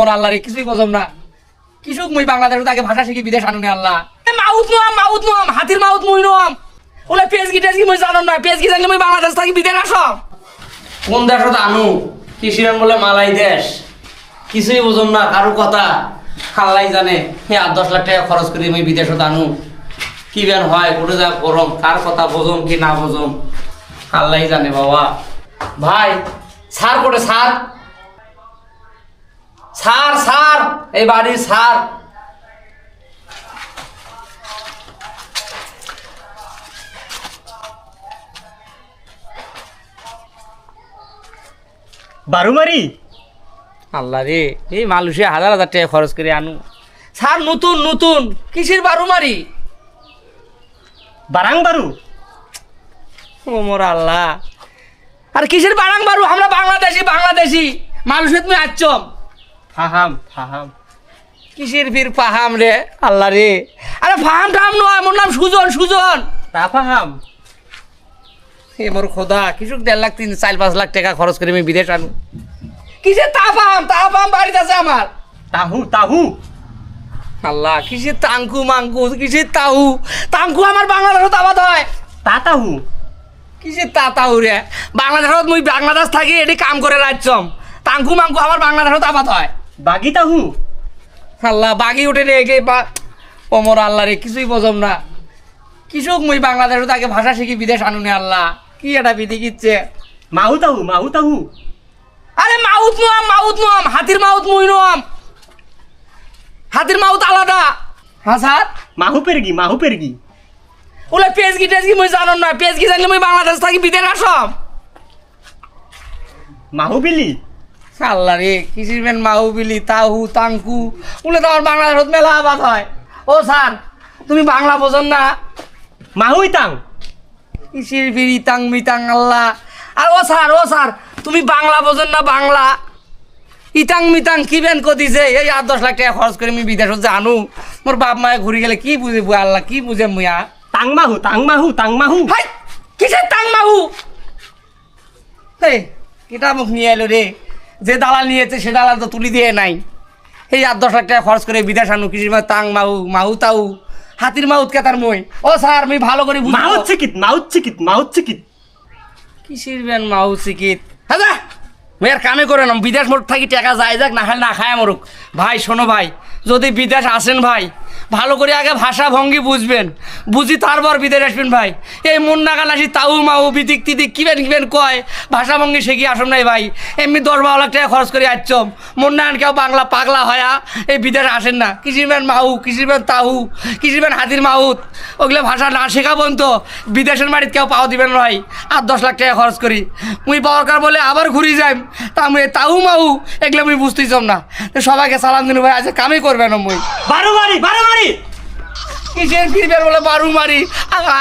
মোর আল্লাহ রে কিছুই বুঝম না। কিছু মুই বাংলাদেশ তাকে ভাষা শিখি বিদেশ আনুনি আল্লাহ। মাউত নাম মাউত নাম হাতির মাউত মুই নাম ওলে পেজগি টেজগি মুই জানো না পেজগি জানলে মুই বাংলাদেশ থাকি বিদেশ আসম। কোন দেশত আনু? কৃষিরান বলে মালাই দেশ। কিছুই বুঝম না কারও কথা আল্লাহ জানে। এই আট দশ লাখ টাকা খরচ করে আমি বিদেশত আনু। কি বেন হয়, কোনে যা গরম কার কথা বোঝম কি না বোঝম আল্লাহ জানে বাবা। ভাই সার করে সার সার সার এই বাড়ির সার। বারুমারি? আল্লাহ রে এই মানুষে হাজার হাজার টাকা খরচ করে আনু। সার নতুন নতুন কিসের বারু মারি বারাং বারু? ও মোর আল্লাহ। আর কিসের বারাং বারু? আমরা বাংলাদেশি বাংলাদেশি। মানুষে তুমি আচ্ছম। ফাহাম ফাহাম। কিসের বীর ফাহাম রে? আল্লাহ রে। আরে ফাহাম টাহাম নয় মোর নাম সুজন সুজন। তা ফাহাম। এ মোর খোদা কিছু দেড় লাখ তিন চার পাঁচ লাখ টাকা খরচ করে আমি বিদেশ আনু কিসের তা ফাহাম? তা ফাহাম বাড়িতে আছে আমার। তাহু তাহু। আল্লাহ কিসের তাঙ্কু মাঙ্কু কিসের তাহু? তাঙ্কু আমার বাংলাদেশত আবাদ হয়। তা তাহু। কিসের তা তাহু রে? বাংলাদেশত মুই বাংলাদেশ থাকি এটি কাম করে রাজ্যম। তাঙ্কু মাঙ্কু আমার বাংলাদেশত আবাদ হয়। বাগি তাহু আল্লাহ বাগি উঠে রে গে বা ওমর আল্লাহ রে কিছুই বোঝম না। কিছু মুই বাংলাদেশত আগে ভাষা শিখি বিদেশ আনুনি আল্লাহ। কি এটা বিধি কিচ্ছে? মাহু তাহু মাহু তাহু আরে মাউত নাম মাউত নাম হাতির মাউত মুই নাম হাতির মাউত আলাদা। হ্যাঁ স্যার মাহু পেরগি মাহু পেরগি। ওলে পেজগি টেজগি মুই জানো না পেজগি জানলে মুই বাংলাদেশ থাকি বিদেশ আসম। মাহু বিলি? আল্লাহ রে কিসির মেন মাহুবিলি তাহু তাঙ্কু উলে তো আমার বাংলাদেশত মেলা আবাদ হয়। ও স্যার তুমি বাংলা বোঝন না? মাহু ইতাং কিসির বিড়ি তাং মিতাং আল্লাহ। আর ও স্যার ও স্যার তুমি বাংলা বোঝন না বাংলা? ইতাং মিতাং কি বেন কদিছে এই আট দশ লাখ টাকা খরচ করে আমি বিদেশত আনু মোর বাপ মায়ে ঘুরি গেলে কি বুঝে বুয়া আল্লাহ কি বুঝে মুয়া? তাং মাহু তাং মাহু তাং মাহু। হাই কিসের তাং মাহু? এই এটা মুখ নিয়ে এলো রে যে দালাল নিয়েছে সে দালাল তো তুলি দিয়ে নাই। এই আট দশ লাখ টাকা খরচ করে বিদেশ আনু কিসির মা তাং মাহু মাহু তাউ হাতির মাহুতকে তার মই? ও স্যার আমি ভালো করে মাহুত চিকিত মাহুত চিকিত মাহুত চিকিত কিসির বেন মাউত চিকিত হ্যাঁ মেয়ের কামে করে নাম বিদেশ মোট থাকি টাকা যায় যাক না খায় না খায় মরুক। ভাই শোনো ভাই যদি বিদেশ আসেন ভাই, ভালো করে আগে ভাষা ভঙ্গি বুঝবেন। বুঝি তারপর বিদেশ আসবেন ভাই। এই মন নাগাল আসি তাউ মাউ বিদিক তিদিক, কিবেন কিবেন কয়, ভাষা ভঙ্গি শিখি আসম নাই ভাই। এমনি দশ বারো লাখ টাকা খরচ করে আসছম। মন না কেউ বাংলা পাগলা হয়া এই বিদেশ আসেন না। মাহু কিসির বেন তাহু বেন হাতির মাহুত। ওগুলো ভাষা না শেখাবন তো বিদেশের বাড়িতে কেউ পাও দিবেন ভাই। আর দশ লাখ টাকা খরচ করি। মুই পাওয়ার বলে আবার ঘুরি যাই তা মুই তাহু মাহু, এগুলো মুই বুঝতেছম না। সবাইকে সালাম দিন ভাই, আজকে কামই করবে না মুই? বারুমারি বারুমারি কিসের ফিরবেন বলে বারো মারি? আগা